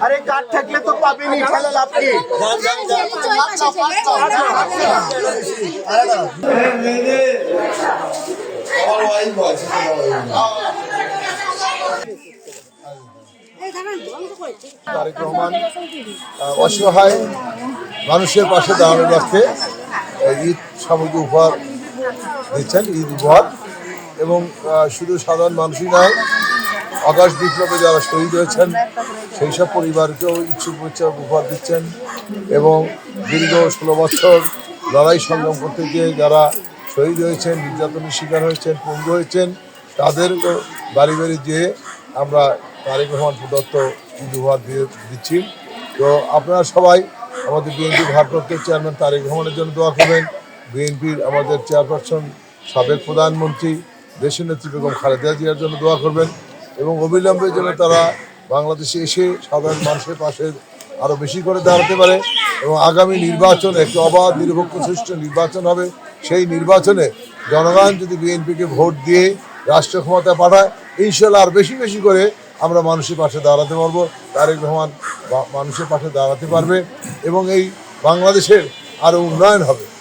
আরে কার্ড থাকলে তো পাবেনি খেলে লাভ কি? তারেক রহমান অসহায় মানুষের পাশে দাঁড়ানোর লক্ষ্যে ঈদ সামগ্রী উপহার দিচ্ছেন, ঈদ উপহার। এবং শুধু সাধারণ মানুষই নয় আকাশ বিপ্লবে যারা শহীদ হয়েছেন, সেই সব পরিবারকেও ইচ্ছুক উপহার দিচ্ছেন এবং দীর্ঘ ষোলো বছর লড়াই সংগ্রাম করতে গিয়ে যারা শহীদ হয়েছেন, নির্যাতনের শিকার হয়েছেন, পঙ্গু হয়েছেন, তাদের বাড়ি বাড়ি যেয়ে আমরা তারেক রহমান প্রদত্ত উপহার দিয়ে দিচ্ছি। তো আপনারা সবাই আমাদের বিএনপি ভারপ্রাপ্ত চেয়ারম্যান তারেক রহমানের জন্য দোয়া করবেন। বিএনপির আমাদের চেয়ারপারসন সাবেক প্রধানমন্ত্রী, দেশের নেত্রী বেগম খালেদা জিয়ার জন্য দোয়া করবেন। এবং অবিলম্বে যেন তারা বাংলাদেশে এসে সাধারণ মানুষের পাশে আরও বেশি করে দাঁড়াতে পারে এবং আগামী নির্বাচন একটি অবাধ, নিরপেক্ষ, সুষ্ঠু নির্বাচন হবে। সেই নির্বাচনে জনগণ যদি বিএনপিকে ভোট দিয়ে রাষ্ট্র ক্ষমতা পাঠায় ইনশাল্লাহ আর বেশি বেশি করে আমরা মানুষের পাশে দাঁড়াতে পারব। তারেক রহমান মানুষের পাশে দাঁড়াতে পারবে এবং এই বাংলাদেশের আরও উন্নয়ন হবে।